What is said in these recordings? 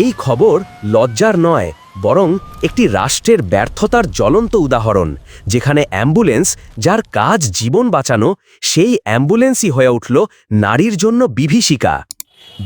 এই খবর লজ্জার নয়, বরং একটি রাষ্ট্রের ব্যর্থতার জ্বলন্ত উদাহরণ, যেখানে অ্যাম্বুলেন্স যার কাজ জীবন বাঁচানো, সেই অ্যাম্বুলেন্সই হয়ে উঠল নারীর জন্য বিভীষিকা।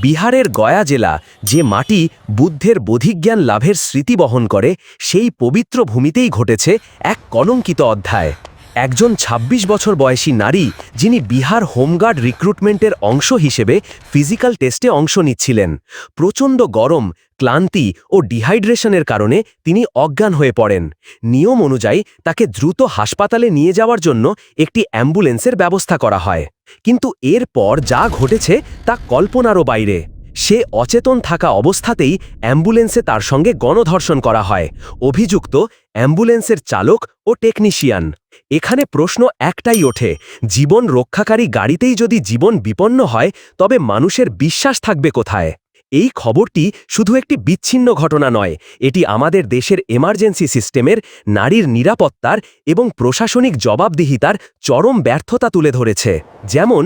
বিহারের গয়া জেলা, যে মাটি বুদ্ধের বোধিজ্ঞান লাভের স্মৃতি বহন করে, সেই পবিত্র ভূমিতেই ঘটেছে এক কলঙ্কিত অধ্যায়। একজন ২৬ বছর বয়সী নারী যিনি বিহার হোমগার্ড রিক্রুটমেন্টের অংশ হিসেবে ফিজিক্যাল টেস্টে অংশ নিচ্ছিলেন। প্রচণ্ড গরম, ক্লান্তি ও ডিহাইড্রেশনের কারণে তিনি অজ্ঞান হয়ে পড়েন। নিয়ম অনুযায়ী তাকে দ্রুত হাসপাতালে নিয়ে যাওয়ার জন্য একটি অ্যাম্বুলেন্সের ব্যবস্থা করা হয়। কিন্তু এরপর যা ঘটেছে তা কল্পনারও বাইরে। সে অচেতন থাকা অবস্থাতেই অ্যাম্বুলেন্সে তার সঙ্গে গণধর্ষণ করা হয়। অভিযুক্ত অ্যাম্বুলেন্সের চালক ও টেকনিশিয়ান। এখানে প্রশ্ন একটাই ওঠে, জীবন রক্ষাকারী গাড়িতেই যদি জীবন বিপন্ন হয়, তবে মানুষের বিশ্বাস থাকবে কোথায়? এই খবরটি শুধু একটি বিচ্ছিন্ন ঘটনা নয়, এটি আমাদের দেশের এমার্জেন্সি সিস্টেমের নারীর নিরাপত্তার এবং প্রশাসনিক জবাবদিহিতার চরম ব্যর্থতা তুলে ধরেছে। যেমন,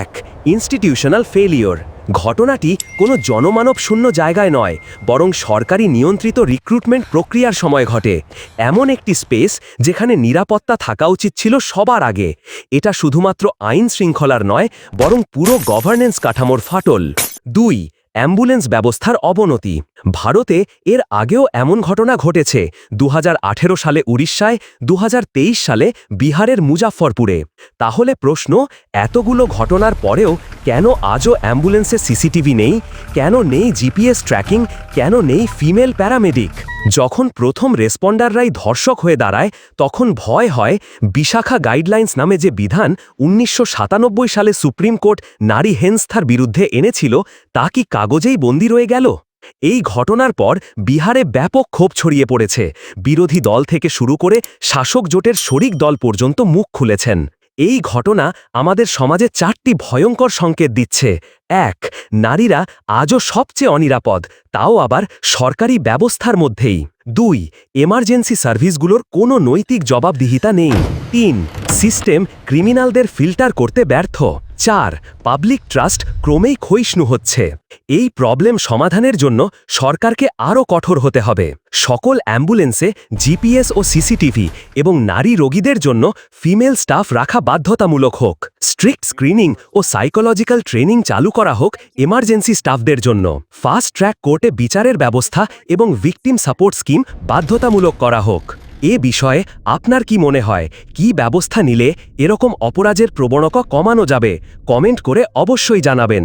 এক ইনস্টিটিউশনাল ফেলিওর ঘটনাটি কোনো জনমানব শূন্য জায়গায় নয়, বরং সরকারি নিয়ন্ত্রিত রিক্রুটমেন্ট প্রক্রিয়ার সময় ঘটে। এমন একটি স্পেস যেখানে নিরাপত্তা থাকা উচিত ছিল সবার আগে। এটা শুধুমাত্র আইন শৃঙ্খলার নয়, বরং পুরো গভর্নেন্স কাঠামোর ফাটল। দুই অ্যাম্বুলেন্স ব্যবস্থার অবনতি। ভারতে এর আগেও এমন ঘটনা ঘটেছে দু হাজার আঠেরো সালে উড়িষ্যায় দু হাজার তেইশ সালে বিহারের মুজাফরপুরে তাহলে প্রশ্ন, এতগুলো ঘটনার পরেও কেন আজও অ্যাম্বুলেন্সে সিসিটিভি নেই? কেন নেই জিপিএস ট্র্যাকিং? কেন নেই ফিমেল প্যারামেডিক? যখন প্রথম রেসপন্ডাররাই ধর্ষক হয়ে দাঁড়ায়, তখন ভয় হয় বিশাখা গাইডলাইন্স নামে যে বিধান উনিশশো সাতানব্বই সালে সুপ্রিম কোর্ট নারী হেনস্থার বিরুদ্ধে এনেছিল, তা কি কাগজেই বন্দি রয়ে গেল? এই ঘটনার পর বিহারে ব্যাপক ক্ষোভ ছড়িয়ে পড়েছে। বিরোধী দল থেকে শুরু করে শাসক জোটের শরিক দল পর্যন্ত মুখ খুলেছেন। এই ঘটনা আমাদের সমাজে চারটি ভয়ঙ্কর সংকেত দিচ্ছে। এক, নারীরা আজও সবচেয়ে অনিরাপদ, তাও আবার সরকারি ব্যবস্থার মধ্যেই। দুই এমার্জেন্সি সার্ভিসগুলোর কোনো নৈতিক জবাবদিহিতা নেই। তিন সিস্টেম ক্রিমিনালদের ফিল্টার করতে ব্যর্থ। চার, পাবলিক ট্রাস্ট ক্রমেই ক্ষয়িষ্ণু হচ্ছে। এই প্রবলেম সমাধানের জন্য সরকারকে আরও কঠোর হতে হবে। সকল অ্যাম্বুলেন্সে জিপিএস ও সিসিটিভি এবং নারী রোগীদের জন্য ফিমেল স্টাফ রাখা বাধ্যতামূলক হোক। স্ট্রিক্ট স্ক্রিনিং ও সাইকোলজিক্যাল ট্রেনিং চালু করা হোক এমার্জেন্সি স্টাফদের জন্য। ফাস্ট ট্র্যাক কোর্টে বিচারের ব্যবস্থা এবং ভিকটিম সাপোর্ট স্কিম বাধ্যতামূলক করা হোক। এ বিষয়ে আপনার কি মনে হয়? কি ব্যবস্থা নিলে এরকম অপরাজের প্রবণতা কমানো যাবে? কমেন্ট করে অবশ্যই জানাবেন।